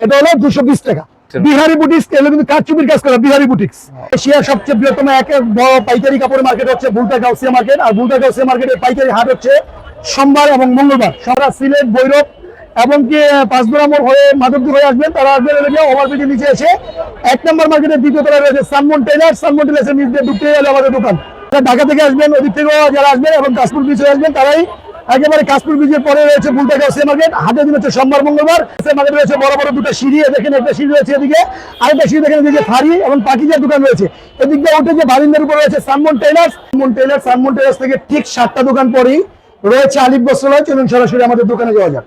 এটা হলো দুশো বিশ টাকা। বিহারি বুটিক্স এগুলো কিন্তু কারচুপির কাজ করা বিহারি বুটিক্স এশিয়ার সবচেয়ে বৃহত্তম এক বড় পাইকারি কাপড়ের মার্কেট হচ্ছে বুলতা গাউসিয়া মার্কেট আর বুলতা গাউসিয়া মার্কেটের পাইকারি হাট হচ্ছে সোমবার এবং মঙ্গলবার। সারা সিলেট ভৈরব এবং কি পাঁচদোড়া মোড় হয়ে মাধবদুর হয়ে আসবেন। তারা আসবেন ওভারব্রিজের নিচে এসে। এক নম্বর মার্কেটের দ্বিতীয় তলায় রয়েছে সানমন টেলার সানমন টেলার্সের নিচ ঢুকতে গেলে আমাদের দোকান। ঢাকা থেকে আসবেন ওদিক থেকেও যারা আসবেন এবং কাশপুর বিচ হয়ে আসবেন তারাই একেবারে কাশপুর ব্রিজের পরে রয়েছে বুলতা গাউসিয়া মার্কেট হাটের দিন হচ্ছে সোমবার, মঙ্গলবার। সে মার্কেট রয়েছে বড় বড় দুটো সিঁড়ি দেখেন একটা সিঁড়ি রয়েছে এদিকে। আরেকটা সিঁড়ি দেখেন এদিকে ফাড়ি এবং পাখিজার দোকান রয়েছে। এদিক দিয়ে উঠে যে বারিন্দার উপর রয়েছে Sanmon tailors Sanmon tailors Sanmon tailors থেকে ঠিক সাতটা দোকান পরেই রয়েছে আলিফ বস্ত্রালয়। চলুন সরাসরি আমাদের দোকানে যাওয়া যাক।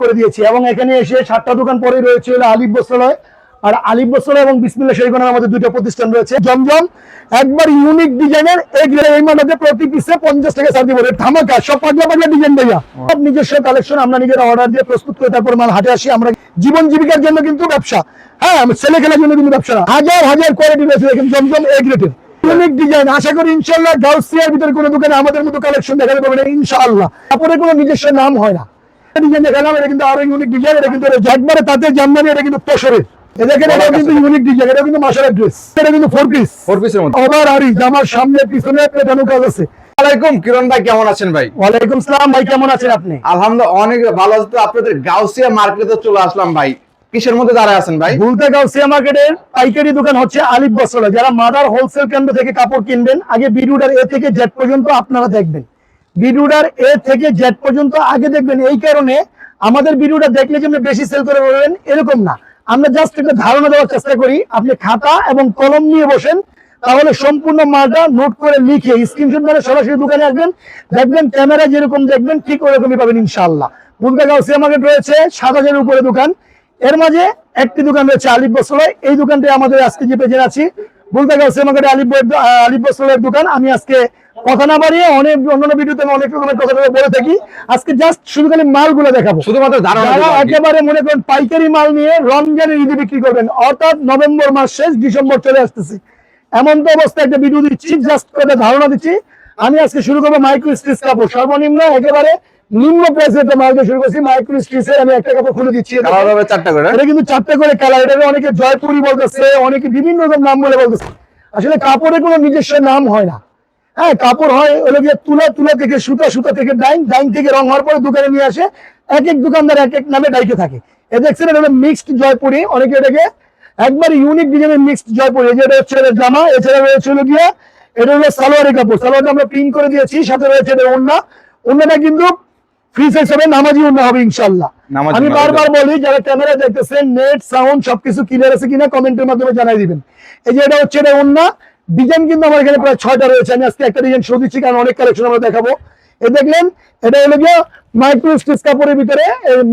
করে দিয়েছি। এবং এখানে এসে সাতটা দোকান পরেই রয়েছে হলো আলিফ বস্ত্রালয়। আর আলিফ বস্ত্রালয় এবং বিসমিল্লা শরীফানের আমাদের দুটো প্রতিষ্ঠান রয়েছে। জমজম একবার ইউনিক ডিজাইনের এই গ্রে- এই মালাতে প্রতি পিসে পঞ্চাশ টাকা ছাড় দিব। ধামাকা সব পাগলা পাগলা ডিজাইন ভাইয়া। সব নিজস্ব কালেকশন আমরা নিজেরা অর্ডার দিয়ে প্রস্তুত করে তারপর মাল হাটে আসি। আমরা জীবন জীবিকার জন্য কিন্তু ব্যবসা। হ্যাঁ ছেলে খেলার জন্য কিন্তু ব্যবসা হাজার হাজার কোয়ালিটি রয়েছে দেখেন জমজম এ গ্রেটের ইউনিক ডিজাইন আশা করি ইনশাল্লাহ গাউসিয়ার ভিতরে কোনো দোকানে আমাদের মতো কালেকশন দেখাতে পারবে না ইনশাআল্লাহ। তারপরে কোনো নিজস্ব নাম হয় না। ডিজাইন দেখালাম এটা কিন্তু আরও ইউনিক ডিজাইন এটা কিন্তু একবারে তাতে জানমানি এটা কিন্তু এটা দেখেন এটা কিন্তু ইউনিক ডিজাইন এটা কিন্তু মাসার ড্রেস এটা কিন্তু ফোর পিস ফোর পিসের মধ্যে। ওভার আরি জামার সামনে পিছনে পেটানো কাজ আছে। আলাইকুম কিরণ ভাই কেমন আছেন ভাই? ওয়ালাইকুম সালাম ভাই কেমন আছেন আপনি? আলহামদুলিল্লাহ অনেক ভালো আছে। তো আপনাদের গাউসিয়া মার্কেটে চলে আসলাম ভাই। কিসের মধ্যে দাঁড়ায় আছেন ভাই? ভুলতা গাউসিয়া মার্কেটের পাইকারি দোকান হচ্ছে আলিফ বসরা যারা মাদার হোলসেল কেন্দ্র থেকে কাপড় কিনবেন আগে বিডুডার এ থেকে জেড পর্যন্ত আপনারা দেখবেন। বিডুডার এ থেকে জেড পর্যন্ত আগে দেখবেন। এই কারণে আমাদের ভিডিওটা দেখলে যে বেশি সেল করে বলবেন এরকম না। আমরা জাস্ট একটা ধারণা দেওয়ার চেষ্টা করি, আপনি খাতা এবং কলম নিয়ে বসেন, তাহলে সম্পূর্ণ মালটা নোট করে লিখে স্ক্রিনশট মেরে সরাসরি দোকানে আসবেন, দেখবেন ক্যামেরা যেরকম দেখবেন, ঠিক ওরকমই পাবেন ইনশাল্লাহ বুলকা গাউসিয়া মার্কেট রয়েছে, সাত হাজারের উপরে দোকান। এর মাঝে একটি দোকান রয়েছে আলিফ এই দোকানটি আমাদের আজকে যে পেজে আছি বুলতা গাউসিয়া মার্কেটে আলিফ আলিফ বসলের দোকান। আমি আজকে কথা না বাড়িয়ে অনেক অন্যান্য ভিডিওতে আমি অনেক রকমের কথা বলে থাকি। আজকে জাস্ট শুধু খালি মালগুলো দেখাবো। শুধুমাত্র ধারণা যারা। একেবারে মনে করেন পাইকারি মাল নিয়ে রমজানের ঈদে বিক্রি করবেন অর্থাৎ নভেম্বর মাস শেষ ডিসেম্বর চলে আসতেছে। এমন তো অবস্থায় একটা ভিডিও দিচ্ছি জাস্ট করে ধারণা দিচ্ছি। আমি আজকে শুরু করব মাইক্রো স্টিচ কাপড় সর্বনিম্ন একেবারে নিম্ন প্রাইসে একটা মাল দিয়ে শুরু করছি মাইক্রো স্টিচের আমি একটা কাপড় খুলে দিচ্ছি। চারটা করে। এটা কিন্তু চারটে করে কালার এটা অনেকে জয়পুরি বলতেছে অনেকে বিভিন্ন রকম নাম বলে বলতেছে। আসলে কাপড়ের কোনো নিজস্ব নাম হয় না। হ্যাঁ কাপড় হয় হলো গিয়ে তুলা তুলা থেকে সুতা সুতা থেকে ডাইং ডাইং থেকে রং হওয়ার পরে দোকানে নিয়ে আসে। এক এক দোকানদার এক এক নামে ডাইকে থাকে। এ দেখছেন এটা মিক্সড জয়পুরি। অনেকে এটাকে একবার ইউনিক ডিজাইনের মিক্সড জয়পুরি। এই যে এটা হচ্ছে জামা এছাড়া রয়েছে হলো গিয়ে এটা হলো সালোয়ারি কাপড়। সালোয়ারটা আমরা প্রিন্ট করে দিয়েছি সাথে রয়েছে এটা ওন্না ওন্নাটা কিন্তু ফ্রি সাইজ হবে নামাজি ওন্না হবে ইনশাল্লাহ আমি বারবার বলি যারা ক্যামেরা দেখতেছেন নেট সাউন্ড সবকিছু ক্লিয়ার আছে কিনা কমেন্টের মাধ্যমে জানাই দিবেন। এই যে এটা হচ্ছে এটা ওন্না ডিজাইন কিন্তু আমার এখানে প্রায় ছয়টা রয়েছে। আমি আজকে একটা ডিজাইন শো দিচ্ছি কারণ অনেক কালেকশন আমরা দেখাবো। এ দেখলেন এটা হলো গিয়ে মাইক্রো স্টিচ কাপড়ের ভিতরে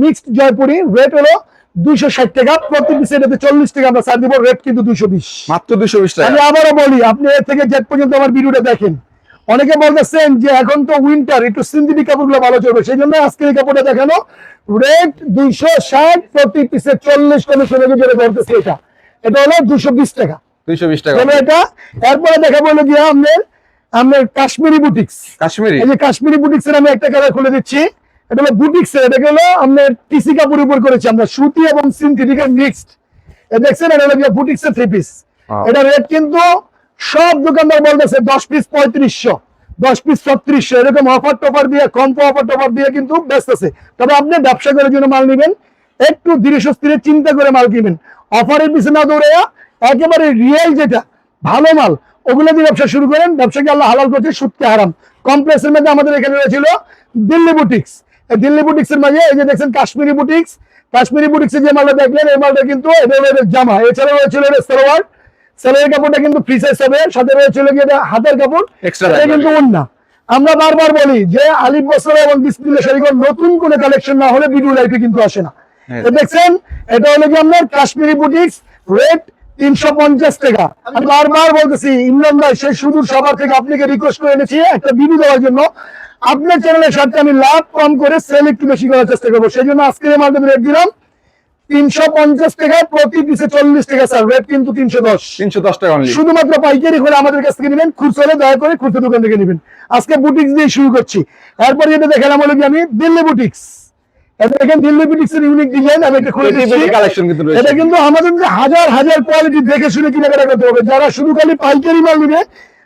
মিক্সড জয়পুরি রেট হলো দুইশো ষাট টাকা প্রতি পিসে এটাতে চল্লিশ টাকা আমরা ছাড় দিব রেট কিন্তু দুইশো বিশ। মাত্র দুশো বিশ টাকা। আমি আবারও বলি আপনি এর থেকে জেট পর্যন্ত আমার ভিডিওটা দেখেন। অনেকে বলতেছেন যে এখন তো উইন্টার একটু সিনথেটিক কাপড়গুলো ভালো চলবে সেই জন্য আজকে এই কাপড়টা দেখানো। রেট দুইশো ষাট প্রতি পিসে চল্লিশ কমিশন যেটা বলতেছে এটা। এটা হলো দুশো বিশ টাকা। দুইশো বিশ টাকা। তবে এটা এরপরে দেখাবো হলো গিয়ে আপনার আপনার কাশ্মীরি বুটিক্স। কাশ্মীরি? এই যে কাশ্মীরি বুটিক্স এর আমি একটা কালার খুলে দিচ্ছি। এটা হলো বুটিক্স এর এটা হলো আপনার টিসি কাপড়ের উপর করেছি আমরা সুতি এবং সিনথেটিক মিক্সড দেখছেন এটা হলো গিয়ে বুটিক্স এর থ্রি পিস এটা রেট কিন্তু সব দোকানদার বলতেছে দশ পিস পঁয়ত্রিশশো দশ পিস ছত্রিশশো। এরকম অফার টফার দিয়ে কম অফার টফার দিয়ে কিন্তু ব্যস্ত আছে তবে আপনি ব্যবসা করার জন্য মাল নেবেন একটু ধীরে সুস্থিরে চিন্তা করে মাল কিনবেন। অফারের পিছনে না দৌড়ে একেবারে রিয়েল যেটা ভালো মাল। ওগুলো দিয়ে ব্যবসা শুরু করেন ব্যবসাকে আল্লাহ হালাল করছে সুদকে হারাম। কমপ্লেক্সের মধ্যে আমাদের এখানে রয়েছিল দিল্লি বুটিক্স দিল্লি বুটিক্স এর মাঝে এই যে দেখছেন কাশ্মীরি বুটিক্স কাশ্মীরি বুটিক্স যে মালটা দেখলেন এই মালটা কিন্তু জামা। এছাড়া রয়েছিল সালোয়ার। সালোয়ার কাপড়টা কিন্তু ফ্রি সাইজ হবে। সাথে রয়েছিল এটা হাতের কাপড়? এটা কিন্তু অন্য আমরা বারবার বলি যে আলিফ বছর এবং বিসমিল্লাহ শরীফের নতুন কোনো কালেকশন না হলে ভিডিও লাইফে কিন্তু আসে না। হ্যাঁ। দেখছেন এটা হলো কি আপনার কাশ্মীরি বুটিক্স রেট তিনশো পঞ্চাশ টাকা। আমি বারবার বলতেছি ইমরান ভাই সেই সুদূর সবার থেকে আপনাকে রিকোয়েস্ট করে এনেছি একটা ভিডিও দেওয়ার জন্য। আপনার চ্যানেলের সাথে আমি লাভ কম করে সেল একটু বেশি করার চেষ্টা করব। সেই জন্য আজকে মাধ্যমে রেট দিলাম তিনশো পঞ্চাশ টাকা প্রতি পিসে চল্লিশ টাকা স্যার রেট কিন্তু তিনশো দশ। তিনশো দশ টাকা শুধুমাত্র পাইকারি হলে আমাদের কাছ থেকে নেবেন খুচরো দয়া করে খুচরো দোকান থেকে নেবেন। আজকে বুটিক্স দিয়ে শুরু করছি। এরপর যেটা দেখালাম হলো কি আমি দিল্লি বুটিক্স ইউনিক ডিজাইন আমি এটা খুলে কালেকশন কিন্তু এটা কিন্তু আমাদের হাজার হাজার কোয়ালিটি দেখে শুনে কেনাকাটা করতে হবে। যারা শুধু খালি পাইকারি মাল নিবে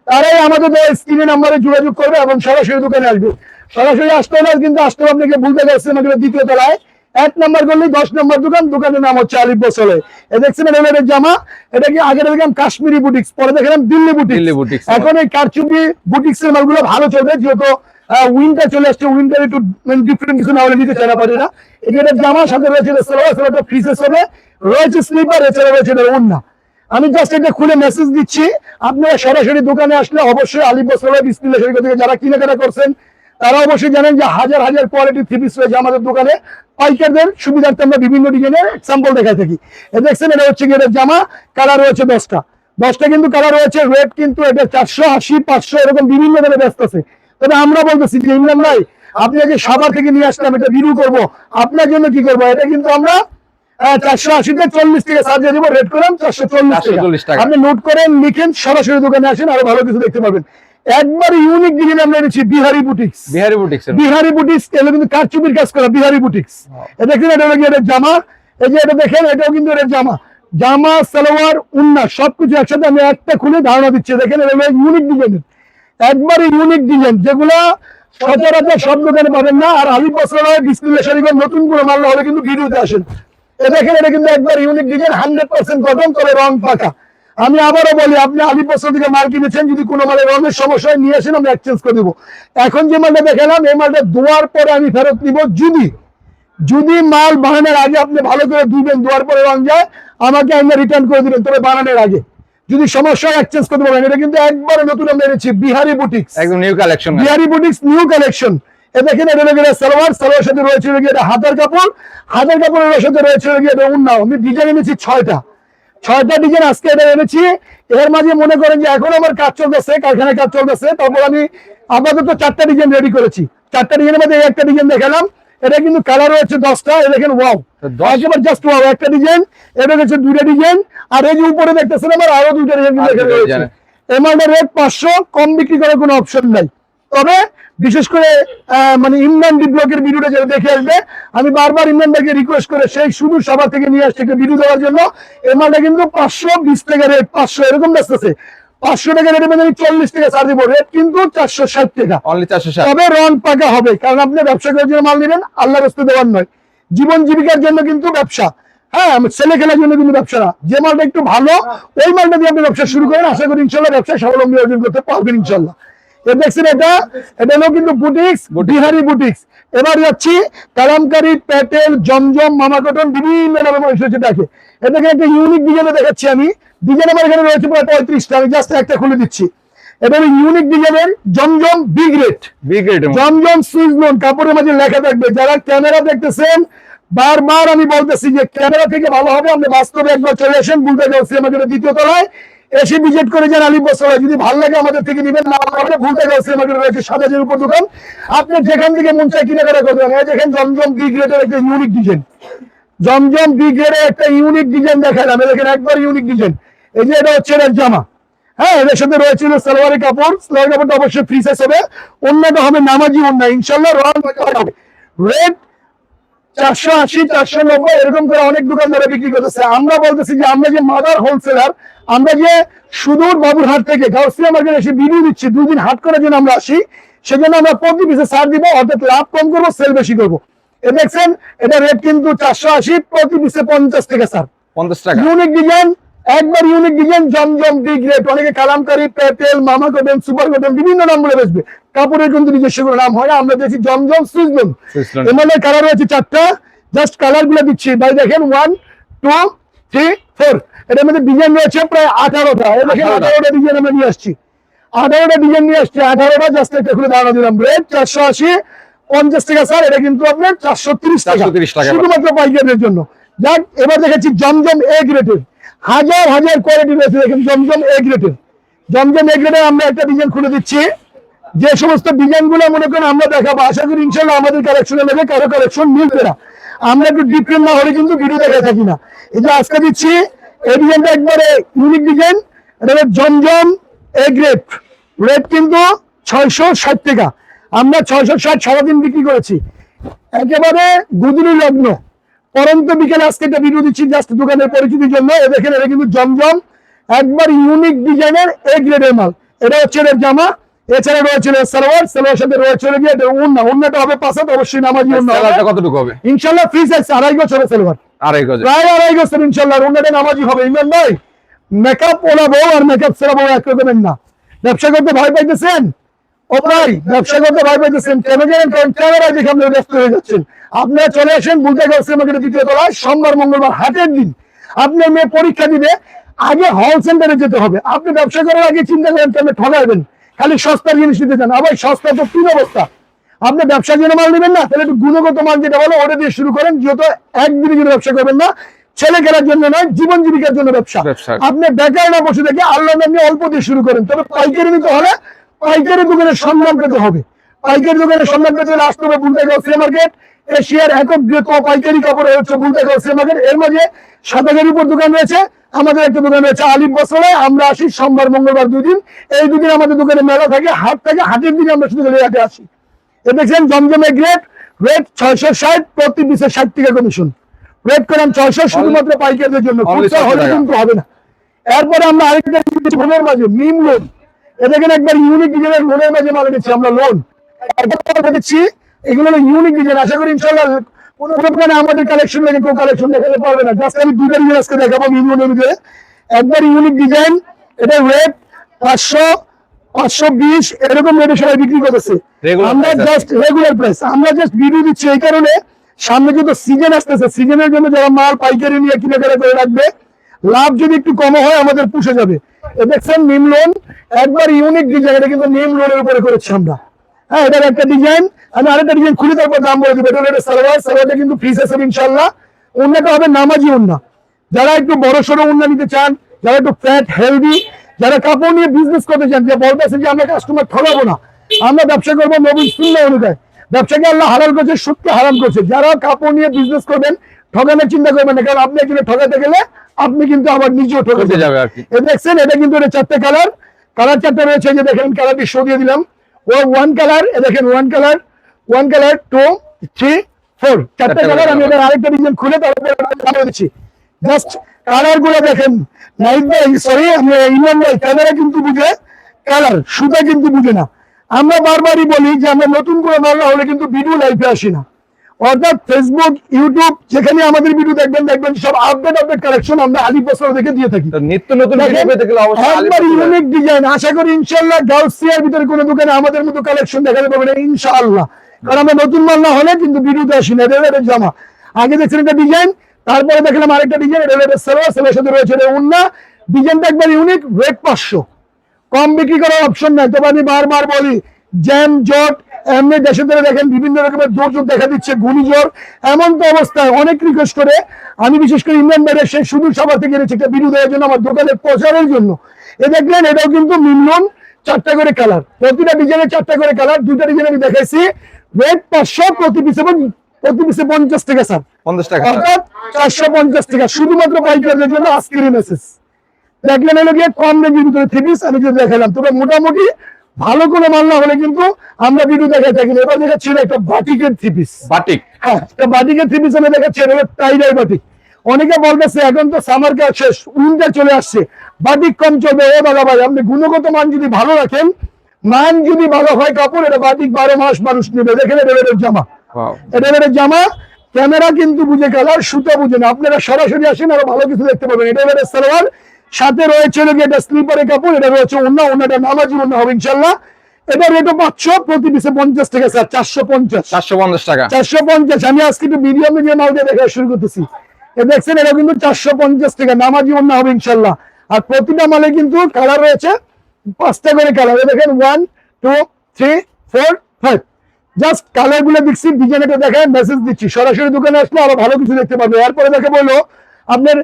তারাই আমাদের স্ক্রিনে নাম্বারে যোগাযোগ করবে এবং সরাসরি দোকানে আসবে। সরাসরি আসতে হলে কিন্তু আসতে হবে আপনাকে ভুলতে গেছে আমাদের দ্বিতীয় তলায়। এক নাম্বার করলে দশ নম্বর দোকান দোকানের নাম হচ্ছে আলিফ বসলে এ দেখছেন এটা জামা এটা কি আগে দেখলাম? কাশ্মীরি বুটিক্স পরে দেখলাম দিল্লি বুটিক্স বুটিক্স। এখন এই কারচুপি বুটিক্স এর মালগুলো ভালো চলবে যেহেতু উইন্টার চলে আসছে উইন্টার একটু ডিফারেন্ট কিছু না হলে নিতে চায় না পারে না এটা একটা জামার সাথে রয়েছে, এটা সালোয়ার রয়েছে স্লিপার এছাড়া রয়েছে এটা ওন্না আমি জাস্ট এটা খুলে মেসেজ দিচ্ছি। আপনারা সরাসরি দোকানে আসলে অবশ্যই আলিফ বসলে বিসমিল্লাহ শরীফ থেকে যারা কেনাকাটা করছেন, তারা অবশ্যই জানেন যে হাজার হাজার কোয়ালিটি থ্রি পিস রয়েছে আমাদের দোকানে। পাইকারদের সুবিধার্থে আমরা বিভিন্ন ডিজাইনের এক্সাম্পল দেখাই থাকি। এ দেখছেন, এটা হচ্ছে গিয়ে জামা কালার রয়েছে দশটা। দশটা কিন্তু কালার রয়েছে রেট কিন্তু এটা চারশো আশি, পাঁচশো, এরকম বিভিন্ন ধরনের ব্যস্ত আছে। তবে আমরা বলতেছি যে ইমরান ভাই আপনি যে সাবার থেকে নিয়ে আসলাম এটা রিভিউ করব। আপনার জন্য কি করব? এটা কিন্তু আমরা চারশো আশিতে চল্লিশ থেকে সার্জে দিব রেট করলাম চারশো চল্লিশ টাকা। আপনি নোট করেন লিখেন সরাসরি দোকানে আসেন আরও ভালো কিছু দেখতে পাবেন। একবার ইউনিক ডিজাইন আমরা এনেছি Bihari boutiques Bihari boutiques Bihari boutiques এগুলো কিন্তু কারচুপির কাজ করা বিহারি বুটিক্স এটা দেখেন এটা হলো জামা। এই যে এটা দেখেন এটাও কিন্তু জামা। জামা সালোয়ার উন্না সবকিছু একসাথে আমি একটা খুলে ধারণা দিচ্ছি। দেখেন এটা ইউনিক ডিজাইনের একবারে ইউনিক ডিজাইন যেগুলা সচরাচর সব দোকানে পাবেন না। আর আলি বছর ডিসপ্লে নতুন করে মাল হলে কিন্তু ভিডিওতে আসেন। এ এটা কিন্তু একবার unique design hundred percent cotton তবে রং পাকা। আমি আবারও বলি, আপনি আলি বছর থেকে মাল কিনেছেন, যদি কোনো মালের রঙের সমস্যা নিয়ে আসেন আমরা এক্সচেঞ্জ করে দিব। এখন যে মালটা দেখালাম, এই মালটা দোয়ার পরে আমি ফেরত নিব যদি যদি মাল বানানোর আগে আপনি ভালো করে ধুবেন ধোয়ার পরে রং যায়, আমাকে আপনি রিটার্ন করে দিবেন তবে বানানোর আগে। যদি সমস্যা এক্সচেঞ্জ করতে পারবেন এটা কিন্তু একবারে নতুন আমরা এনেছি বিহারি বুটিক্স একদম new collection Bihari boutiques new collection দেখেন এটা লেগে সালোয়ার সালোয়ার সাথে রয়েছে লেগে এটা হাতের কাপড়। হাতের কাপড়ের সাথে রয়েছে লেগে এটা উন্না। আমি ডিজাইন এনেছি ছয়টা। ছয়টা ডিজাইন আজকে এটা এনেছি। এর মাঝে মনে করেন যে এখন আমার কাজ চলতেছে কারখানায় কাজ চলতেছে। তারপর আমি আপাতত চারটা ডিজাইন রেডি করেছি। চারটা ডিজাইনের মধ্যে একটা ডিজাইন দেখালাম। এটা কিন্তু কালার রয়েছে দশটা দেখেন ওয়াও একেবারে জাস্ট ওয়াও একটা ডিজাইন এটা হচ্ছে দুইটা ডিজাইন আর এই যে উপরে দেখতেছেন আমার আরও দুইটা ডিজাইন রয়েছে। এমআরটা রেট পাঁচশো কম বিক্রি করার কোনো অপশন নাই। তবে বিশেষ করে মানে ইমরান ব্লকের ভিডিওটা যারা দেখে আসবে আমি বারবার ইমরান ভাইকে রিকোয়েস্ট করে সেই শুধু সভা থেকে নিয়ে আসছে ভিডিও দেওয়ার জন্য। এমআরটা কিন্তু পাঁচশো বিশ টাকা রেট পাঁচশো এরকম ব্যস্ত পাঁচশো টাকা মধ্যে আমি চল্লিশ টাকা ছাড় দিব। রেট কিন্তু চারশো ষাট টাকা। অনলি 460 তবে রং পাকা হবে কারণ আপনি ব্যবসা করার জন্য মাল নেবেন আল্লাহ রাস্তা দেওয়ার নয়। জীবন জীবিকার জন্য কিন্তু ব্যবসা। হ্যাঁ ছেলে খেলার জন্য কিন্তু ব্যবসা না। যে মালটা একটু ভালো ওই মালটা দিয়ে আপনি ব্যবসা শুরু করেন আশা করি ইনশাল্লাহ ব্যবসা স্বাবলম্বী অর্জন করতে পারবেন ইনশাল্লাহ। এর দেখছেন এটা এটা হলো কিন্তু বুটিক্স বিহারি বুটিক্স এবার যাচ্ছি কালামকারি প্যাটেল জমজম মামা কটন বিভিন্ন মানুষ হচ্ছে দেখে। এটাকে একটা ইউনিক ডিজাইনে দেখাচ্ছি আমি। ডিজাইন আমার এখানে রয়েছে প্রায় পঁয়ত্রিশটা আমি জাস্ট একটা খুলে দিচ্ছি। এটা ইউনিক ডিজাইনের Zamzam big rate big rate Zamzam Swiss lawn কাপড়ের মাঝে লেখা থাকবে। যারা ক্যামেরা দেখতেছেন বারবার আমি বলতেছি যে ক্যামেরা থেকে ভালো হবে আপনি বাস্তবে একবার চলে আসেন বুলতে সিনেমা দ্বিতীয় তলায়। এসে ভিজিট করে যান আলিপ বছর যদি ভালো লাগে আমাদের থেকে নিবেন না ভালো ভুলতে সিনেমা রয়েছে সাতাশের উপর দোকান। আপনি যেখান থেকে মন চাই কেনাকাটা করবেন এই দেখেন জমজম বি গ্রেডের একটা ইউনিক ডিজাইন জমজম বি গ্রেডের একটা ইউনিক ডিজাইন দেখালাম। দেখেন একবার ইউনিক ডিজাইন এই যে এটা হচ্ছে এর জামা। হ্যাঁ এদের সাথে রয়েছিল সালোয়ারের কাপড়। সালোয়ার কাপড়টা অবশ্যই ফ্রি সাইজ হবে। অন্যটা হবে নামাজি অন্য ইনশাল্লাহ রং হবে। রেড চারশো আশি, চারশো নব্বই, এরকম করে অনেক দোকানদারে বিক্রি করতেছে। আমরা বলতেছি যে আমরা যে মাদার হোলসেলার আমরা যে সুদূর বাবুরহাট থেকে গাউসিয়া এসে বিক্রি দিচ্ছি, দুদিন হাট করার জন্য আমরা আসি, সেজন্য আমরা প্রতি পিসে ছাড় দিব অর্থাৎ লাভ কম করব সেল বেশি করব। এ দেখছেন এটা রেট কিন্তু চারশো আশি প্রতি পিসে পঞ্চাশ টাকা স্যার 50 টাকা। ইউনিক ডিজাইন একবার unique design Zamzam big rate অনেকে কালামকারি পেটেল মামা কটন সুপার কটন বিভিন্ন নাম বলে বেসবে কাপড়ের কিন্তু নিজস্ব কোনো নাম হয় না আমরা দেখছি জমজম। এমএলএ কালার রয়েছে চারটা জাস্ট কালারগুলো দিচ্ছি। ভাই দেখেন ওয়ান টু থ্রি ফোর এটার মধ্যে ডিজাইন রয়েছে প্রায় আঠারোটা। দেখেন আঠারোটা। ডিজাইন আমরা নিয়ে আসছি। আঠারোটা ডিজাইন নিয়ে আসছি আঠারোটা জাস্ট একটা খুলে দাঁড়া দিলাম। রেট চারশো আশি পঞ্চাশ টাকা স্যার এটা কিন্তু আপনার চারশো তিরিশ টাকা। 430 টাকা। শুধুমাত্র পাইকারের জন্য। যাক এবার দেখাচ্ছি জমজম এ গ্রেডের হাজার হাজার কোয়ালিটি রয়েছে দেখেন জমজম এ গ্রেডের জমজম এ গ্রেডের আমরা একটা ডিজাইন খুলে দিচ্ছি। যে সমস্ত ডিজাইনগুলো মনে করেন আমরা দেখাবো আশা করি ইনশাল্লাহ আমাদের কালেকশনে নেবে কারও কালেকশন মিলবে না। আমরা একটু ডিফারেন্ট না হলে কিন্তু ভিডিও দেখা থাকি না। এই যে আজকে দিচ্ছি এই ডিজাইনটা একবারে ইউনিক ডিজাইন এটা জমজম এ গ্রেড রেট কিন্তু ছয়শো ষাট টাকা। আমরা ছয়শো ষাট সারাদিন বিক্রি করেছি। একেবারে গুজরি লগ্ন। পরন্ত বিকেলে আজকে একটা ভিডিও দিচ্ছি জাস্ট দোকানের পরিচিতির জন্য। দেখেন এটা কিন্তু জমজম একবার ইউনিক ডিজাইনের এ গ্রেডের মাল। এটা হচ্ছে এর জামা এছাড়া রয়েছে সালোয়ার সালোয়ার সাথে রয়েছে গিয়ে এটা উন্না উন্নাটা হবে অবশ্যই নামাজি উন্না হবে। কতটুকু হবে? ইনশাল্লাহ ফ্রি সাইজ আড়াই বছরের সালোয়ার। আড়াই গজে প্রায় আড়াই বছর ইনশাল্লাহ উন্নাটা নামাজি হবে। ইমরান ভাই মেকআপ ওলা বউ আর মেকআপ সেরা বউ এক রকমের না। ব্যবসা করতে ভয় পাইতেছেন? ও ভাই ব্যবসা করতে ভয় পাইতেছেন কেন জানেন ক্যামেরায় দেখে আপনি ব্যস্ত হয়ে যাচ্ছেন। আপনারা চলে আসেন বুলতা গাছ মার্কেটের দ্বিতীয় তলায় সোমবার মঙ্গলবার হাটের দিন। আপনার মেয়ে পরীক্ষা দিবে আগে হল সেন্টারে যেতে হবে। আপনি ব্যবসা করার আগে চিন্তা করেন খালি সস্তার জিনিস দিতে চান। আবার সস্তা তো তিন অবস্থা। আপনি ব্যবসার জন্য মাল নেবেন না তাহলে একটু গুণগত মাল যেটা বলো ওটা দিয়ে শুরু করেন। যেহেতু একদিনের জন্য ব্যবসা করবেন না ছেলে খেলার জন্য নয় জীবন জীবিকার জন্য ব্যবসা। ব্যবসা। আপনি বেকার না বসে থেকে আল্লাহ নামে অল্প দিয়ে শুরু করেন। তবে পাইকারি নিতে হলে পাইকারি দোকানের সম্মান পেতে হবে। পাইকারি দোকানের সম্মান পেতে হলে আসতে হবে সে মার্কেট। এশিয়ার একক বৃহত্তম পাইকারি কাপড় হচ্ছে বুলতাগাঁও সে মার্কেট। এর মাঝে সাতাগের উপর দোকান রয়েছে আমাদের একটা দোকান রয়েছে আলিম বছরে আমরা আসি সোমবার মঙ্গলবার দুদিন। এই দুদিন আমাদের দোকানে মেলা থাকে হাট থাকে হাটের দিনে আমরা শুধু হাটে আসি। এ দেখছেন জমজমে গ্রেড রেট ছয়শো ষাট প্রতি পিসে ষাট টাকা কমিশন রেট করেন ছয়শো শুধুমাত্র পাইকারদের জন্য। খুচরা হলে কিন্তু হবে না। এরপরে আমরা আরেকটা মাঝে মিম লোন এ দেখেন একবার ইউনিক ডিজাইনের লোনের মাঝে মাল দিচ্ছি আমরা লোন দিচ্ছি এগুলো হলো ইউনিক ডিজাইন আশা করি ইনশাল্লাহ কোনো দোকানে আমাদের কালেকশন লেগে কেউ কালেকশন দেখাতে পারবে না। জাস্ট আমি দুটো ডিজাইন আজকে দেখাবো মিম লোনের একবার ইউনিক ডিজাইন এটা রেট পাঁচশো পাঁচশো বিশ এরকম রেটে সবাই বিক্রি করতেছে। আমরা জাস্ট রেগুলার প্রাইস আমরা জাস্ট ভিডিও দিচ্ছি এই কারণে সামনে যেহেতু সিজন আসতেছে। সিজনের জন্য যারা মাল পাইকারি নিয়ে কিনে কেনা করে রাখবে লাভ যদি একটু কম হয় আমাদের পুষে যাবে। দেখছেন, নিম লোন একবার ইউনিক ডিজাইন এটা কিন্তু নিম লোনের উপরে করেছি আমরা। হ্যাঁ এটার একটা ডিজাইন আমি আরেকটা ডিজাইন খুলে তারপর দাম বলে দেবো। এটা সালোয়ার, সালোয়ারটা কিন্তু ফ্রিজ আছে ইনশাল্লাহ অন্যটা হবে নামাজি অন্য যারা একটু বড় সড়ো উন্না নিতে চান, যারা একটু ফ্যাট হেলদি যারা কাপড় নিয়ে বিজনেস করতে চান, যে বলতেছে যে আমরা কাস্টমার ঠকাবো না, আমরা ব্যবসা করব নবীন শূন্য অনুযায়ী। ব্যবসাকে আল্লাহ হারাল করছে, সুদকে হারাম করছে। যারা কাপড় নিয়ে বিজনেস করবেন, ঠকানোর চিন্তা করবেন না, কারণ আপনি একজনে ঠকাতে গেলে আপনি কিন্তু আবার নিজেও ঠকে যাবে আর কি। এ দেখছেন এটা কিন্তু এটা চারটে কালার কালার চারটে রয়েছে যে দেখেন কালারটি শো দিয়ে দিলাম। ও ওয়ান কালার এ দেখেন one colour one colour two three four চারটে কালার আমি। এটার আরেকটা ডিজাইন খুলে তারপরে দিচ্ছি। জাস্ট কালারগুলো দেখেন নাইট ভাই সরি আমি ইমরান ভাই ক্যামেরা কিন্তু বুঝে কালার সুতা কিন্তু বুঝে না। আমরা বারবারই বলি যে আমরা নতুন করে মাল না হলে কিন্তু ভিডিও লাইফে আসি না। অর্থাৎ ফেসবুক ইউটিউব যেখানে আমাদের ভিডিও দেখবেন দেখবেন সব আপডেট আপডেট কালেকশন আমরা আলি বছর দেখে দিয়ে থাকি। নিত্য নতুন ভিডিও পেতে গেলে অবশ্যই একবার ইউনিক ডিজাইন আশা করি ইনশাআল্লাহ গাউসিয়ার ভিতরে কোনো দোকানে আমাদের মতো কালেকশন দেখাতে পারবে না ইনশাআল্লাহ। কারণ আমরা নতুন মাল না হলে কিন্তু ভিডিওতে আসি না এটা জামা। আগে দেখছেন একটা ডিজাইন তারপরে দেখলাম আরেকটা ডিজাইন এটা এটা সেলোয়ার সেলোয়ার সাথে রয়েছে এটা উন্না ডিজাইনটা একবার ইউনিক রেট পাঁচশো। কম বিক্রি করার অপশন নাই তবে আমি বারবার বলি জ্যাম জট এমনি দেশে ধরে দেখেন বিভিন্ন রকমের দুর্যোগ দেখা দিচ্ছে ঘূর্ণিঝড় এমন তো অবস্থায় অনেক রিকোয়েস্ট করে। আমি বিশেষ করে ইমরান ভাইয়ের সেই সুদূর সভা থেকে এনেছি একটা ভিডিও দেওয়ার জন্য আমার দোকানের প্রচারের জন্য। এ দেখলেন এটাও কিন্তু মিমলন চারটা করে কালার প্রতিটা ডিজাইনের চারটা করে কালার দুইটা ডিজাইন আমি দেখাইছি। রেট পাঁচশো প্রতি পিসে প্রতি পিসে পঞ্চাশ টাকা স্যার পঞ্চাশ টাকা। অর্থাৎ চারশো পঞ্চাশ টাকা শুধুমাত্র পাইকারদের জন্য আজকের মেসেজ দেখলেন হলো গিয়ে কম রেঞ্জের ভিতরে থ্রি পিস আমি যদি দেখালাম তবে মোটামুটি ভালো কোনো মাল না হলে কিন্তু আমরা ভিডিও দেখাই থাকি। এবার দেখাচ্ছি একটা বাটিকের থ্রি পিস বাটিক? হ্যাঁ বাটিকের থ্রি পিস আমি দেখাচ্ছি এটা হলো টাইডাই বাটিক। অনেকে বলতেছে এখন তো সামার কাজ শেষ উইন্টার চলে আসছে। বাটিক কম চলবে ও দাদা ভাই আপনি গুণগত মান যদি ভালো রাখেন মান যদি ভালো হয় কাপড় এটা বাটিক বারো মাস মানুষ নেবে। দেখেন এটা জামা. এটা জামা ক্যামেরা কিন্তু বুঝে কালার সুতা বুঝে না। আপনারা সরাসরি আসেন আরও ভালো কিছু দেখতে পাবেন। এটা সালোয়ার সাথে রয়েছে এটা স্লিপারের কাপড় এটা রয়েছে অন্য অন্যটা নামাজি অন্য হবে ইনশাল্লাহ এটা রেটও পাচ্ছ প্রতি পিসে পঞ্চাশ টাকা স্যার চারশো পঞ্চাশ। চারশো পঞ্চাশ টাকা। চারশো পঞ্চাশ আমি আজকে একটু মিডিয়াম মিডিয়াম মাল দিয়ে দেখা শুরু করতেছি। এ দেখছেন এটা কিন্তু চারশো পঞ্চাশ টাকা নামাজি অন্য হবে ইনশাল্লাহ আর প্রতিটা মালে কিন্তু কালার রয়েছে পাঁচটা করে কালার দেখেন one two three four five just কালারগুলো দেখছি ডিজাইনটা দেখায় মেসেজ দিচ্ছি। সরাসরি দোকানে আসলে আরও ভালো কিছু দেখতে পাবে। এরপরে দেখে বলল আপনার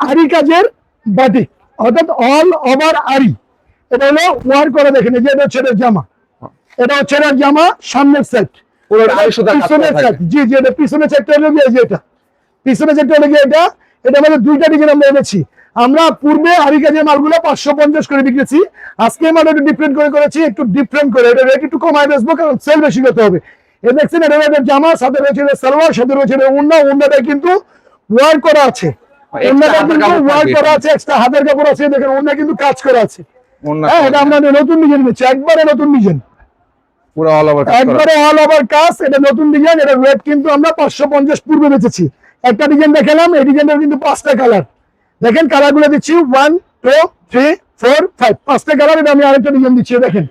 আরি কাজের বাটিক অর্থাৎ অল ওভার আরি এটা হলো ওয়ার করে দেখেন যে এটা হচ্ছে জামা। এটা হচ্ছে জামা সামনের পিছনের থাকে। জি জি এটা পিছনের সেটটা হলো গিয়ে এটা। পিছনের সেটটা হলো গিয়ে এটা। এটা আমাদের দুইটা ডিজাইন আমরা এনেছি। আমরা পূর্বে মালগুলো পাঁচশো পঞ্চাশ করে বিক্রেছি। আজকে মাল একটু ডিফারেন্ট করে করেছি একটু ডিফারেন্ট করে। এটা রেট একটু কমায় বেসবো কারণ সেল বেশি করতে হবে। এ দেখছেন এটা জামা সাথে রয়েছে সালোয়ার সাথে রয়েছে এটা উন্না উন্নাটা কিন্তু ওয়ার করা আছে। Extra কিন্তু কাপড় করা আছে এক্সট্রা হাতের কাপড় আছে দেখেন উন্না কিন্তু কাজ করা আছে। হ্যাঁ এটা আমরা নতুন ডিজাইন দিচ্ছি একবারে নতুন ডিজাইন পুরো অল ওভার একবারে অল ওভার কাজ এটা নতুন ডিজাইন এটা রেট কিন্তু আমরা পাঁচশো পঞ্চাশ পূর্বে বেচেছি। একটা ডিজাইন দেখালাম এই ডিজাইনটার কিন্তু পাঁচটা কালার দেখেন কালারগুলো দিচ্ছি one two three four five পাঁচটা কালার এটা আমি আরেকটা ডিজাইন দিচ্ছি দেখেন।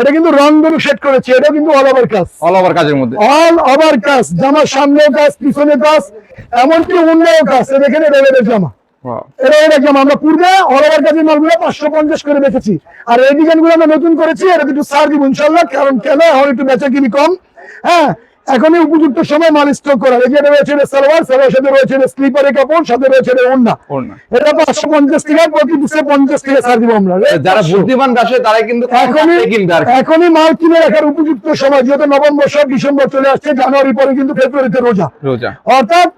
এটা কিন্তু রং ধরে সেট করেছি এটা কিন্তু অল ওভার কাজ অল ওভার কাজের মধ্যে। অল ওভার কাজ জামার সামনেও কাজ পিছনে কাজ এমনকি অন্যও কাজ দেখেন এটা জামা. এটা আমরা পূর্বে অল ওভার কাজের মালগুলো পাঁচশো পঞ্চাশ করে বেঁচেছি। আর এই আমরা নতুন করেছি এটা একটু ছাড় দিব ইনশাল্লাহ কারণ কেন এখন একটু বেচা কিনি কম। হ্যাঁ এখনই উপযুক্ত সময় মাল স্টক করার এই যে রয়েছে সালোয়ার সালোয়ার সাথে রয়েছে এটা স্লিপারের কাপড় সাথে রয়েছে ওন্না এটা পাঁচশো পঞ্চাশ টাকা প্রতি পিসে পঞ্চাশ টাকা ছাড় দিব আমরা। যারা বুদ্ধিমান ব্যবসায়ী তারাই কিন্তু এখনই। এখনই মাল কিনে রাখার উপযুক্ত সময় যেহেতু নভেম্বর সব ডিসেম্বর চলে আসছে জানুয়ারি পরে কিন্তু ফেব্রুয়ারিতে রোজা। রোজা। অর্থাৎ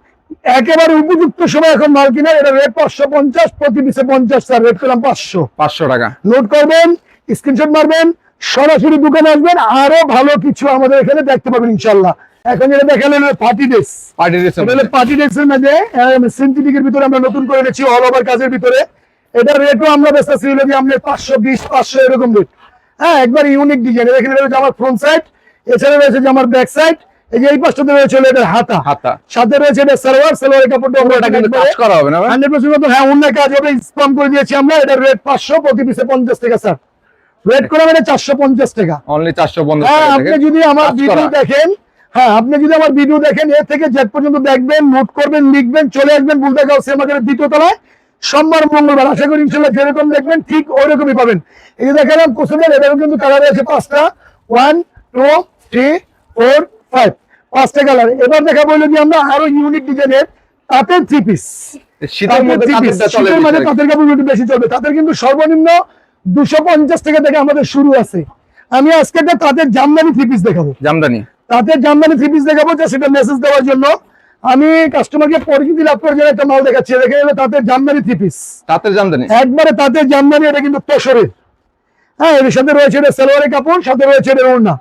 একেবারে উপযুক্ত সময় এখন মাল কিনা এটা রেট পাঁচশো পঞ্চাশ প্রতি পিসে পঞ্চাশ স্যার রেট করলাম পাঁচশো। পাঁচশো টাকা। নোট করবেন স্ক্রিনশট মারবেন সরাসরি দোকানে আসবেন আরও ভালো কিছু আমাদের এখানে দেখতে পাবেন ইনশাল্লাহ এখন যেটা দেখালেন পার্টি ড্রেস পার্টি ড্রেস এটা হলো পার্টি ড্রেসের মধ্যে সিনথেটিকের ভিতরে আমরা নতুন করে এনেছি অল ওভার কাজের ভিতরে। এটা রেটও আমরা বেচতেছি হলো যে আমরা পাঁচশো বিশ পাঁচশো এরকম রেট হ্যাঁ একবার ইউনিক ডিজাইন এখানে রয়েছে আমার ফ্রন্ট সাইড এছাড়া রয়েছে যে আমার ব্যাক সাইড এই যে এই পাশটাতে রয়েছে এটার হাতা। হাতা। সাথে রয়েছে এটা সালোয়ার সালোয়ারের কাপড়টা এটা কিন্তু কাজ করা হবে না ভাই? হান্ড্রেড পার্সেন্ট মতো হ্যাঁ অন্য কাজ হবে স্পাম করে দিয়েছি আমরা এটার রেট পাঁচশো প্রতি পিসে পঞ্চাশ টাকা স্যার রেট করে মানে চারশো পঞ্চাশ টাকা। অনলি চারশো পঞ্চাশ হ্যাঁ আপনি যদি আমার ভিডিও দেখেন হ্যাঁ আপনি যদি আমার ভিডিও দেখেন এর থেকে জেট পর্যন্ত দেখবেন নোট করবেন লিখবেন চলে আসবেন বুলদা গাউস আমাদের দ্বিতীয় তলায়। সোমবার মঙ্গলবার আশা করি ইনশাল্লাহ যেরকম দেখবেন ঠিক ওই রকমই পাবেন। এই যে দেখালাম কোসমের এটারও কিন্তু কালার আছে পাঁচটা। One two three four five পাঁচটা কালার এবার দেখা বলল যে আমরা আরও ইউনিক ডিজাইনের তাঁতের থ্রি পিস শীতের মধ্যে। তাঁতের কাপড় বেশি চলবে তাদের কিন্তু সর্বনিম্ন দুশো পঞ্চাশ টাকা থেকে আমাদের শুরু আছে। আমি আজকে একটা তাদের জামদানি থ্রি পিস দেখাবো। জামদানি? তাদের জামদানি থ্রি পিস দেখাবো যে সেটা মেসেজ দেওয়ার জন্য। আমি কাস্টমারকে পরিচিতি লাভ করার জন্য একটা মাল দেখাচ্ছি। দেখে গেলে তাদের জামদানি থ্রি পিস তাঁতের জামদানি? একবারে তাদের জামদানি এটা কিন্তু তোষরের হ্যাঁ এর সাথে রয়েছে এটা সালোয়ারের কাপড় সাথে রয়েছে এটা ওড়না।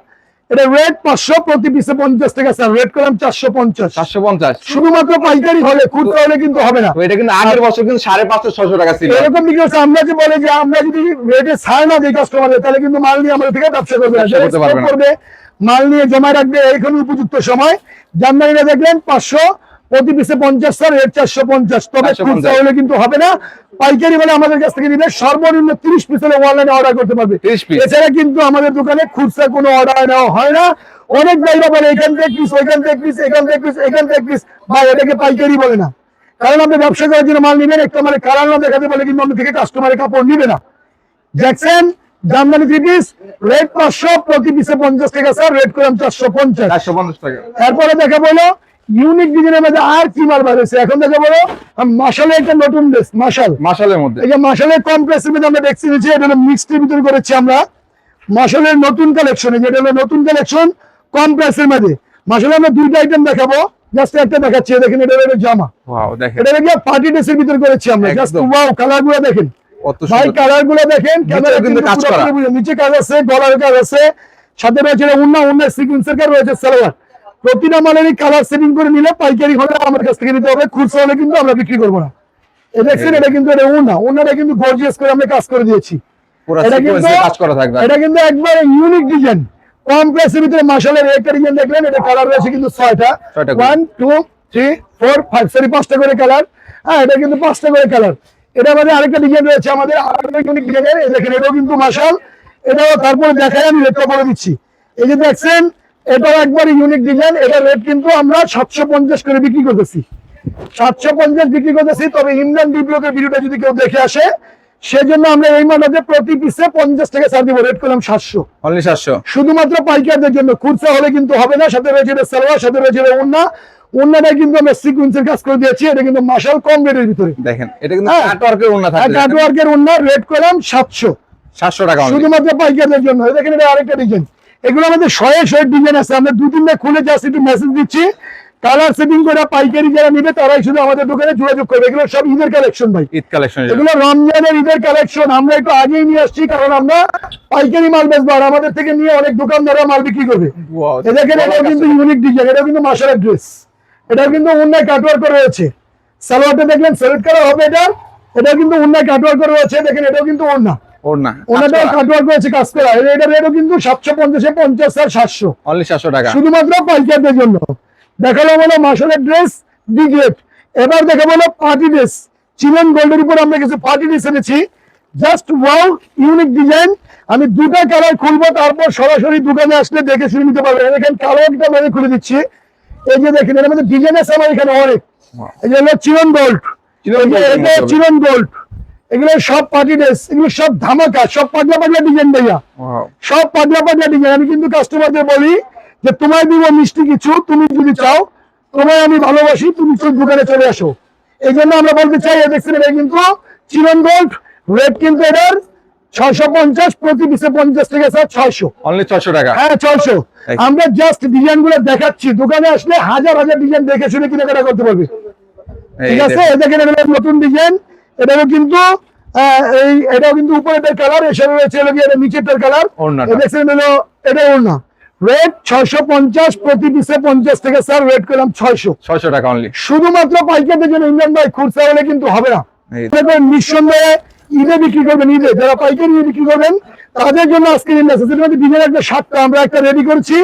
এটা রেট পাঁচশো প্রতি পিসে পঞ্চাশ টাকা স্যার রেট করলাম চারশো পঞ্চাশ। চারশো পঞ্চাশ। শুধুমাত্র পাইকারি হলে খুচরা হলে কিন্তু হবে না। এটা কিন্তু আগের বছর কিন্তু সাড়ে পাঁচশো ছশো টাকা ছিল। এরকম বিক্রি হচ্ছে আমরা যে বলে যে আমরা যদি রেটে ছাড় না দিই কাস্টমারদের তাহলে কিন্তু মাল নিয়ে আমাদের থেকে ব্যবসা করবে। করবে মাল নিয়ে জমা রাখবে এখন উপযুক্ত সময়। জামদানিটা দেখলেন পাঁচশো প্রতি পিসে পঞ্চাশ স্যার চারশো পঞ্চাশ। তবে খুচরা হলে কিন্তু হবে না। পাইকারি হলে আমাদের কাছ থেকে নিবে সর্বনিম্ন তিরিশ পিস হলে অনলাইনে অর্ডার করতে পারবে। এছাড়া কিন্তু আমাদের দোকানে খুচরা কোনো অর্ডার নেওয়া হয় না। অনেক ভাইরা বলে এখান থেকে পিস ওইখান থেকে পিস এখান থেকে পিস এখান থেকে পিস ভাই এটাকে পাইকারি বলে না। কারণ আপনি ব্যবসা করার জন্য মাল নিবেন একটা মানে কালার না দেখাতে বলে কিন্তু থেকে কাস্টমারের কাপড় নিবে না। Jackson jamdani three piece rate পাঁচশো প্রতি পিসে পঞ্চাশ টাকা স্যার রেট করলাম চারশো পঞ্চাশ। চারশো পঞ্চাশ টাকা। এরপরে দেখা বলো ইউনিক ডিজাইনের মধ্যে আর কি মাল হয়েছে? এখন দেখা বলো মাসালে একটা নতুন ড্রেস মাসাল মাসালের মধ্যে। এই যে মাসালের কম প্রাইসের মধ্যে আমরা দেখছি নিচ্ছি এটা মিক্সড ভিতরে করেছি আমরা। মাসালের নতুন কালেকশন যেটা হলো নতুন কালেকশন কম প্রাইসের মধ্যে। মাসালে আমরা দুইটা আইটেম দেখাবো। জাস্ট একটা দেখাচ্ছি দেখেন এটা হলো জামা। ওয়াও দেখেন। এটা দেখে পার্টি ড্রেসের ভিতরে করেছি আমরা। জাস্ট ওয়াও কালারগুলো দেখেন। ভাই কালারগুলো দেখেন ক্যামেরা কিন্তু কাজ। করা। নিচে কাজ আছে গলার কাজ আছে। সাথে রয়েছে উন্না উন্না সিকুয়েন্সের কাজ রয়েছে সালোয়ার। প্রতিটা মালেরই কালার সেটিং করে নিলে পাইকারি হলে আমার কাছ থেকে নিতে হবে খুচরা হলে কিন্তু আমরা বিক্রি করব না। এটা দেখছেন এটা কিন্তু এটা উন্না উন্নাটা কিন্তু গর্জিয়াস করে আমরা কাজ করে দিয়েছি। এটা কিন্তু- কাজ করা থাকবে। এটা কিন্তু একবার ইউনিক ডিজাইন কম প্রাইসের ভিতরে মাসালের একটা ডিজাইন দেখলেন এটা কালার রয়েছে কিন্তু ছয়টা। One two three four five sorry পাঁচটা করে কালার হ্যাঁ এটা কিন্তু পাঁচটা করে কালার এটা আমাদের আরেকটা ডিজাইন রয়েছে আমাদের আরেকটা ইউনিক দেখেন এটাও কিন্তু মাসাল এটাও তারপরে দেখায় আমি রেটটা বলে দিচ্ছি। এই যে দেখছেন এটাও একবার ইউনিক ডিজাইন এটা রেট কিন্তু আমরা সাতশো পঞ্চাশ করে বিক্রি করতেছি। সাতশো পঞ্চাশ বিক্রি করতেছি তবে ইমরান ডিপ্লকের ভিডিওটা যদি কেউ দেখে আসে সেজন্য আমরা এই মানতে প্রতি পিসে পঞ্চাশ টাকা ছাড় দিব রেট করলাম সাতশো। অনলি সাতশো? শুধুমাত্র পাইকারদের জন্য খুচরা হলে কিন্তু হবে না সাথে রয়েছে সালোয়ার সাথে রয়েছে এটা উন্না উন্নাটা কিন্তু আমরা সিকুয়েন্সের কাজ করে দিয়েছি এটা কিন্তু মাসাল কম রেটের ভিতরে। দেখেন এটা কিন্তু। কাটওয়ার্কের উন্না থাকবে কাটওয়ার্কের উন্না রেট করলাম সাতশো। সাতশো টাকা শুধুমাত্র পাইকারদের জন্য দেখেন এটা আরেকটা ডিজাইন এগুলো আমাদের শয়ে শয়ে ডিজাইন আছে। আমরা দু তিনটা খুলে জাস্ট একটু মেসেজ দিচ্ছি। কালার সেটিং করে পাইকারি যারা নিবে তারাই শুধু আমাদের দোকানে যোগাযোগ করবে। এগুলো সব ঈদের কালেকশন ভাই। ঈদ কালেকশন এগুলো রমজানের ঈদের কালেকশন আমরা একটু আগেই নিয়ে আসছি কারণ আমরা পাইকারি মাল বেচবো। আর আমাদের থেকে নিয়ে অনেক দোকানদাররা মাল বিক্রি করবে। দেখেন এটাও কিন্তু ইউনিক ডিজাইন এটাও কিন্তু মাসারের ড্রেস এটাও কিন্তু অন্যায় কাটওয়ার্ক করে রয়েছে। সালোয়ারটা দেখলেন সেলেক্ট করা হবে এটা। এটাও কিন্তু অন্যায় কাটওয়ার্ক করে রয়েছে। দেখেন এটাও কিন্তু অন্য ওর না ওনাটাও কাটওয়ার্ক রয়েছে কাজ করা। এটা- রেটও কিন্তু সাতশো পঞ্চাশে পঞ্চাশ আর সাতশো। অনলি সাতশো টাকা। শুধুমাত্র পাইকারদের জন্য। দেখাল মাসলের ড্রেস ডিগ্রেড এবার দেখা পার্টি ড্রেস চিলন গোল্ডের উপর আমরা কিছু পার্টি ড্রেস এনেছি। জাস্ট ওয়াও ইউনিক ডিজাইন আমি দুটা কালার খুলবো তারপর সরাসরি দোকানে আসলে দেখে শুনে নিতে পারবেন এখানে কালো একটা মানে খুলে দিচ্ছি। এই যে দেখেন এর মধ্যে ডিজাইন আছে আমার এখানে অনেক। এই যে হলো চিলন গোল্ড। চিলন গোল্ড এগুলো সব পার্টি ড্রেস এগুলো সব ধামাকা সব পাগলা পাগলা ডিজাইন ভাইয়া। সব পাগলা পাগলা ডিজাইন আমি কিন্তু কাস্টমারদের বলি যে তোমায় দিব মিষ্টি কিছু তুমি যদি চাও তোমায় আমি ভালোবাসি তুমি দোকানে চলে আসো। এই জন্য আমরা বলতে চাই এই দেখছেন এটা কিন্তু চিরন গোল্ড রেট কিন্তু এটার ছয়শো পঞ্চাশ প্রতি পিসে পঞ্চাশ থেকে স্যার ছয়শো। অনলি ছয়শো টাকা। হ্যাঁ ছয়শো। আমরা জাস্ট ডিজাইনগুলো দেখাচ্ছি। দোকানে আসলে হাজার হাজার ডিজাইন দেখে শুনে কেনাকাটা করতে পারবে। ঠিক আছে। দেখেন। নতুন ডিজাইন এটাও কিন্তু এই এটাও কিন্তু উপরেটার কালার এসে রয়েছে এটা নিচেরটার কালার দেখছেন হলো এটা ওড়না। রেট ছয়শো পঞ্চাশ প্রতি পিসে পঞ্চাশ থেকে স্যার রেট করলাম ছয়শো। ছয়শো টাকা অনলি শুধুমাত্র পাইকারদের জন্য ইন্ডিয়ান ভাই খুচরা হলে কিন্তু হবে না। নিঃসন্দেহে ঈদে বিক্রি করবেন ঈদে। যারা পাইকারি বিক্রি করবেন তাদের জন্য আজকে ডিজাইন একটা সাতটা আমরা একটা রেডি করেছি।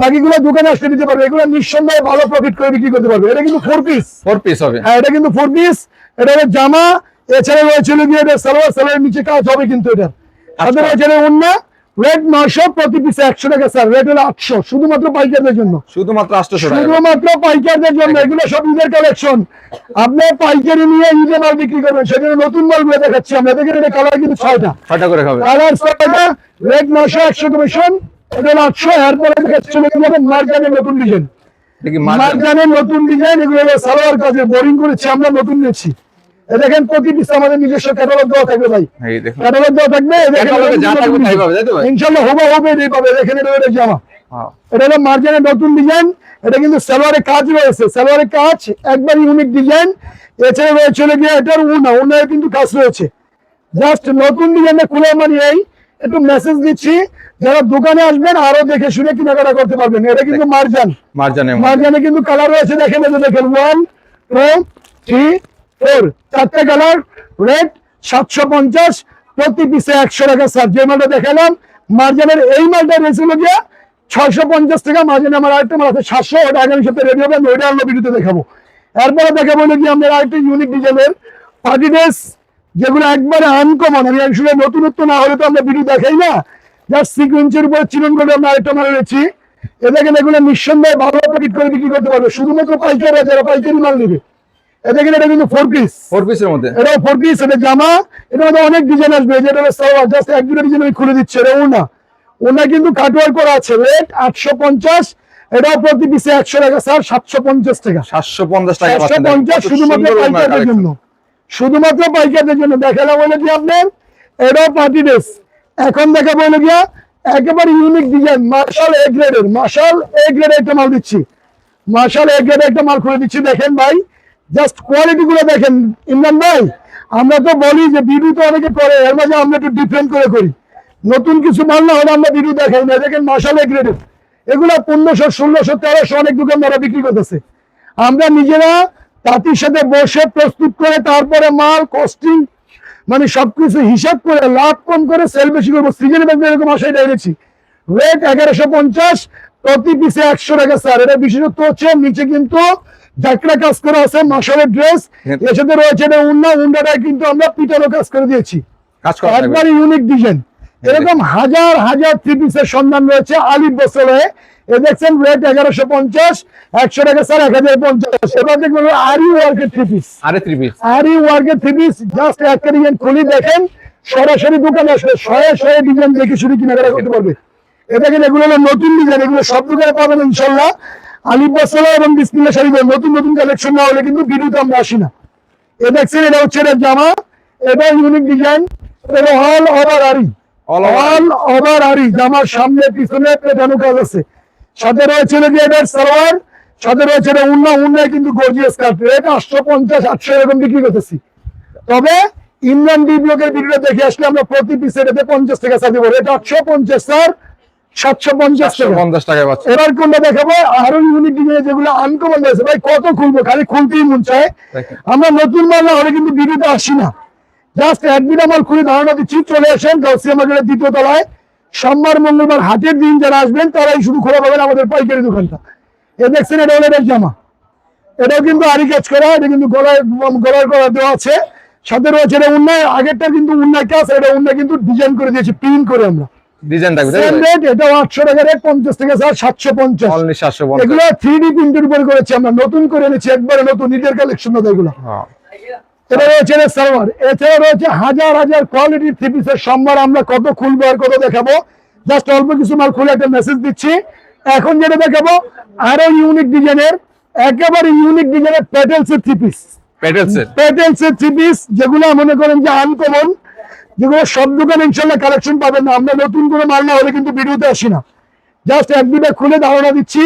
বাকিগুলো দোকানে আসতে দিতে পারবে। এগুলো নিঃসন্দেহে ভালো প্রফিট করে বিক্রি করতে পারবে। এটা কিন্তু ফোর পিস ফোর পিস হবে। হ্যাঁ এটা কিন্তু ফোর পিস এটা জামা এছাড়া রয়েছে গিয়ে এটা সালোয়ার। নিচে কাজ হবে কিন্তু এটা অন্য রেট নয়শো প্রতি পিসে একশো টাকা স্যার রেট হলো আটশো শুধুমাত্র পাইকারদের জন্য। শুধুমাত্র শুধুমাত্র পাইকারদের জন্য। এগুলো সব ঈদের কালেকশন আপনি পাইকারি নিয়ে ঈদে মাল বিক্রি করবেন। সেজন্য নতুন মালগুলো দেখাচ্ছি। আমরা দেখেন এটা কালার কিন্তু ছয়টা। ছয়টা করে খাবে কালার ছয়টা। রেট নয়শো একশো কমিশন এটা হলো আটশো এরপরে চলে মার্জানের নতুন ডিজাইন মার্জানের নতুন ডিজাইন এগুলো সালোয়ার কাজে বোরিং করেছি আমরা নতুন নিয়েছি। দেখেন প্রতি পিস আমাদের নিজস্ব ক্যাটালগ দেওয়া থাকবে ভাই। ক্যাটালগ দেওয়া থাকবে ডিজাইন। ইনশাল্লাহ হবে হবে এটাই পাবে। দেখেন এটা এটা জামা এটা হলো মার্জানের নতুন ডিজাইন এটা কিন্তু সালোয়ারের কাজ রয়েছে। সালোয়ারের কাজ একবার ইউনিক ডিজাইন এছাড়া রয়েছে চলে গিয়ে এটার উনা উনার কিন্তু কাজ রয়েছে। জাস্ট নতুন ডিজাইনটা খুলে মানে এই একটু মেসেজ দিচ্ছি যারা দোকানে আসবেন আরও দেখে শুনে কেনাকাটা করতে পারবেন। এটা কিন্তু মার্জান। মার্জানে মার্জানে কিন্তু কালার রয়েছে দেখেন যে দেখেন ওয়ান টু থ্রি ফোর চারটে কালার রেড সাতশো পঞ্চাশ প্রতি পিসে একশো টাকা স্যার যে মালটা দেখালাম মার্জানের এই মালটা রয়েছে হলো গিয়ে ছয়শো পঞ্চাশ টাকা। মার্জানে আমার আরেকটা মাল আছে সাতশো ওটা আগামী সপ্তাহে রেডি হবে আমি ওইটা আমরা ভিডিওতে দেখাবো। এরপরে দেখাবো গিয়ে আমরা আরেকটা ইউনিক ডিজাইনের পার্টি ড্রেস যেগুলো একবারে আনকমন আমি আসলে নতুনত্ব না হলে তো আমরা ভিডিও দেখাই না। জাস্ট সিকুয়েন্সের উপরে চিরন করে আমরা আরেকটা মাল রয়েছি এ দেখেন এগুলো নিঃসন্দেহে ভালো প্যাকেট করে বিক্রি করতে পারবে। শুধুমাত্র পাইকারি যারা পাইকারি মাল নেবে। এ দেখেন এটা কিন্তু ফোর পিস ফোর পিসের মধ্যে? এটা ফোর পিস এটা জামা। এটা মধ্যে অনেক ডিজাইন আসবে। যেটা সালোয়ার জাস্ট এক দুটো ডিজাইন আমি খুলে দিচ্ছি এটা ওনা ওনা কিন্তু কাটওয়ার করা আছে। রেট আটশো পঞ্চাশ এটাও প্রতি পিসে একশো টাকা স্যার সাতশো পঞ্চাশ টাকা। সাতশো পঞ্চাশ টাকা সাতশো পঞ্চাশ শুধুমাত্র। জন্য। শুধুমাত্র পাইকারদের জন্য। দেখালাম বলে কি আপনার? এটাও পার্টি ড্রেস এখন দেখাবো হলো গিয়া, একেবারে ইউনিক ডিজাইন মার্শাল এ গ্রেডের মার্শাল এ গ্রেডের একটা মাল দিচ্ছি। মার্শাল এ গ্রেডের একটা মাল খুলে দিচ্ছি, দেখেন ভাই। জাস্ট কোয়ালিটি গুলো দেখেন। ইমরান ভাই, আমরা তো বলি যে ভিডিও তো অনেকে করে, এর মাঝে আমরা একটু ডিফারেন্ট করে করি। নতুন কিছু মাল না হলে আমরা ভিডিও দেখাই না। দেখেন মার্শাল এ গ্রেডের এগুলো পনেরোশো, ষোলোশো, তেরোশো অনেক দোকানদাররা বিক্রি করতেছে। আমরা নিজেরা তাঁতির সাথে বসে প্রস্তুত করে তারপরে মাল কস্টিং মানে সবকিছু হিসাব করে লাভ কম করে সেল বেশি করব। সিজনে ব্যাংকে এরকম আশায় এনেছি রেট এগারোশো পঞ্চাশ প্রতি পিসে একশো টাকা স্যার এটা বিশেষত্ব হচ্ছে নিচে কিন্তু জাকড়া কাজ করা আছে মাসলের ড্রেস এর সাথে রয়েছে এটা উন্না উন্নাটা কিন্তু আমরা পিটারও কাজ করে দিয়েছি। কাজ করা থাকবে। ইউনিক ডিজাইন এরকম হাজার হাজার থ্রি পিসের সন্ধান রয়েছে আলিফ বসলে এ দেখছেন রেট এগারোশো পঞ্চাশ একশো টাকা স্যার এক হাজার পঞ্চাশ। এবার দেখবেন আরি ওয়ার্কের থ্রি পিস আরে থ্রি পিস আরি ওয়ার্কের থ্রি পিস জাস্ট একটা ডিজাইন খুলি দেখেন সরাসরি দোকানে আসলে শয়ে শয়ে ডিজাইন দেখে শুধু কেনাকাটা করতে পারবে। এ দেখেন এগুলো হলো নতুন ডিজাইন এগুলো সব দোকানে পাবেন ইনশাল্লাহ আলিফ বসলা এবং বিসমিল্লা শাড়ি নতুন নতুন কালেকশন না হলে কিন্তু ভিডিওতে আমরা আসি না। এ দেখছেন এটা হচ্ছে এটা জামা এটা ইউনিক ডিজাইন এটা all over aari. All over aari জামার সামনে পিছনে পেটানো কাজ আছে। সাথে রয়েছে সালোয়ার সাথে রয়েছে উন্না উন্নায় কিন্তু গর্জিয়াস রেট আটশো পঞ্চাশ আটশো এরকম বিক্রি করতেছি। তবে ইমরান ডি ব্লকের ভিডিও দেখে আসলে আমরা প্রতি পিস এটাতে পঞ্চাশ টাকা ছাড় দেবো। রেট আটশো পঞ্চাশ স্যার। সাতশো পঞ্চাশ টাকা। পঞ্চাশ পাচ্ছেন এবার কোনটা দেখাবো? আরও ইউনিক ডিজাইন যেগুলো আনকমন রয়েছে। ভাই কত খুলবো? খালি খুলতেই মন চায়। আমরা নতুন মাল না হলে কিন্তু ভিডিওতে আসি না। জাস্ট একদিন আমার খুলে ধারণা দিচ্ছি চলে আসেন গাউসিয়া মার্কেটের দ্বিতীয় তলায়। সোমবার মঙ্গলবার হাটের দিন যারা আসবেন তারাই শুধু খোলা পাবেন আমাদের পাইকারি দোকানটা। এ দেখছেন এটা হলো জামা। এটাও কিন্তু আরি কাজ করা এটা কিন্তু গলায় গলার করা দেওয়া আছে। সাথে রয়েছে এটা উন্নয় আগেরটা কিন্তু উন্নয় কাজ এটা উন্নয় কিন্তু ডিজাইন করে দিয়েছি প্রিন্ট করে আমরা। ডিজাইন থাকবে রেট এটাও আটশো টাকা রেট পঞ্চাশ থেকে স্যার সাতশো পঞ্চাশ। সাতশো এগুলো থ্রি ডি প্রিন্টের উপরে করেছি আমরা নতুন করে এনেছি একবারে নতুন নিজের কালেকশন এগুলো। হ্যাঁ। এটা রয়েছে সালোয়ার এছাড়া রয়েছে হাজার হাজার কোয়ালিটির থ্রি পিসের সম্ভার। আমরা কত খুলবো আর কত দেখাবো। জাস্ট অল্প কিছু মাল খুলে একটা মেসেজ দিচ্ছি। এখন যেটা দেখাবো আরও ইউনিক ডিজাইনের একেবারে ইউনিক ডিজাইনের প্যাটেলস এর থ্রি পিস প্যাটেলস এর থ্রি পিস যেগুলো মনে করেন যে আনকমন যেগুলো সব দোকানে ইনশাল্লাহ কালেকশন পাবেন না। আমরা নতুন করে মাল না হলে কিন্তু ভিডিওতে আসি না। জাস্ট এক দুটা খুলে ধারণা দিচ্ছি।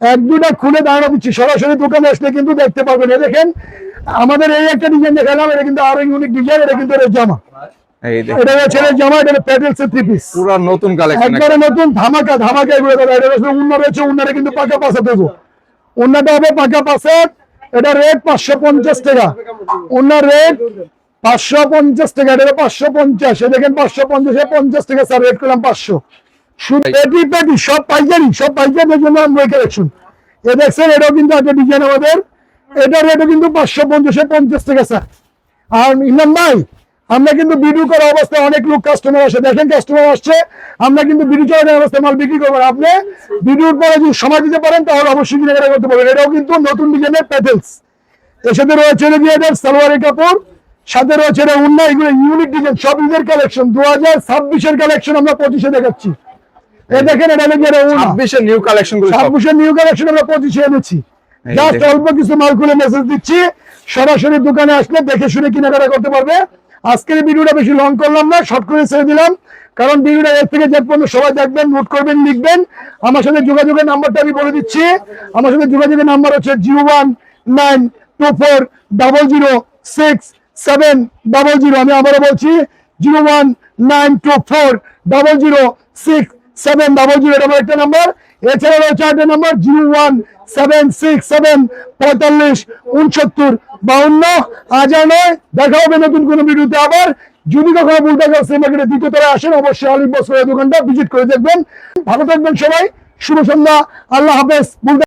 এক দুটা খুলে ধারণা দিচ্ছি। সরাসরি দোকানে আসলে কিন্তু দেখতে পারবেন। দেখেন আমাদের এই একটা ডিজাইন দেখালাম এটা কিন্তু আরও ইউনিক ডিজাইন এটা কিন্তু জামা। এটা জামা এটা প্যাটেলস এর থ্রি পিস পুরো নতুন কালেকশন একবারে নতুন ধামাকা ধামাকা এগুলো দাদা এটা রয়েছে উন্না রয়েছে উন্নারে কিন্তু পাকা পাশে দেবো উন্নাটা হবে পাকা পাশে এটা রেট পাঁচশো পঞ্চাশ টাকা। উন্নার রেট পাঁচশো পঞ্চাশ টাকা এটা পাঁচশো পঞ্চাশ। এ দেখেন পাঁচশো পঞ্চাশে পঞ্চাশ টাকা স্যার রেট করলাম পাঁচশো। শুধু পেটি পেটি সব পাইকারি সব পাইকারির জন্য আমরা কালেকশন এ দেখছেন এটাও কিন্তু একটা ডিজাইন আমাদের। এটা রেটও কিন্তু পাঁচশো পঞ্চাশে পঞ্চাশ টাকা স্যার আর ইমরান ভাই আমরা কিন্তু ভিডিও করা অবস্থায় অনেক লোক কাস্টমার আসে। দেখেন কাস্টমার আসছে আমরা কিন্তু ভিডিও চলার অবস্থায় মাল বিক্রি করব আপনি ভিডিওর পরে যদি সময় দিতে পারেন তাহলে অবশ্যই কেনাকাটা করতে পারবেন। এটাও কিন্তু নতুন ডিজাইনের প্যাটেলস এর সাথে রয়েছে এদের সালোয়ারের কাপড় সাথে রয়েছে এটা উন্না এগুলো ইউনিক ডিজাইন সব ঈদের কালেকশন দু হাজার ছাব্বিশের কালেকশন আমরা পঁচিশে দেখাচ্ছি। এ দেখেন এটা লেগে ছাব্বিশের নিউ কালেকশন ছাব্বিশের নিউ কালেকশন আমরা পঁচিশে এনেছি। জাস্ট অল্প কিছু মাল খুলে মেসেজ দিচ্ছি। সরাসরি দোকানে আসলে দেখে শুনে কেনাকাটা করতে পারবে। আজকের ভিডিওটা বেশি লং করলাম না শর্ট করে ছেড়ে দিলাম। কারণ ভিডিওটা এর থেকে যে পর্যন্ত সবাই দেখবেন নোট করবেন লিখবেন। আমার সাথে যোগাযোগের নাম্বারটা আমি বলে দিচ্ছি। আমার সাথে যোগাযোগের নাম্বার হচ্ছে zero one nine two four double zero six seven double zero. আমি আবারও বলছি zero one nine two four double zero six seven double zero এটা আমার একটা নাম্বার। এছাড়া রয়েছে ID number zero one seven six seven পঁয়তাল্লিশ উনসত্তর বাউন্ন। হাজার নয়, দেখা হবে নতুন কোনো ভিডিওতে আবার। যদি কখনো বলতে গেল সেই মার্কেটে দ্বিতীয় তলায় আসেন, অবশ্যই আলিম বস্ত্রের দোকানটা ভিজিট করে দেখবেন। ভালো থাকবেন সবাই, শুভ সন্ধ্যা, আল্লাহ হাফেজ।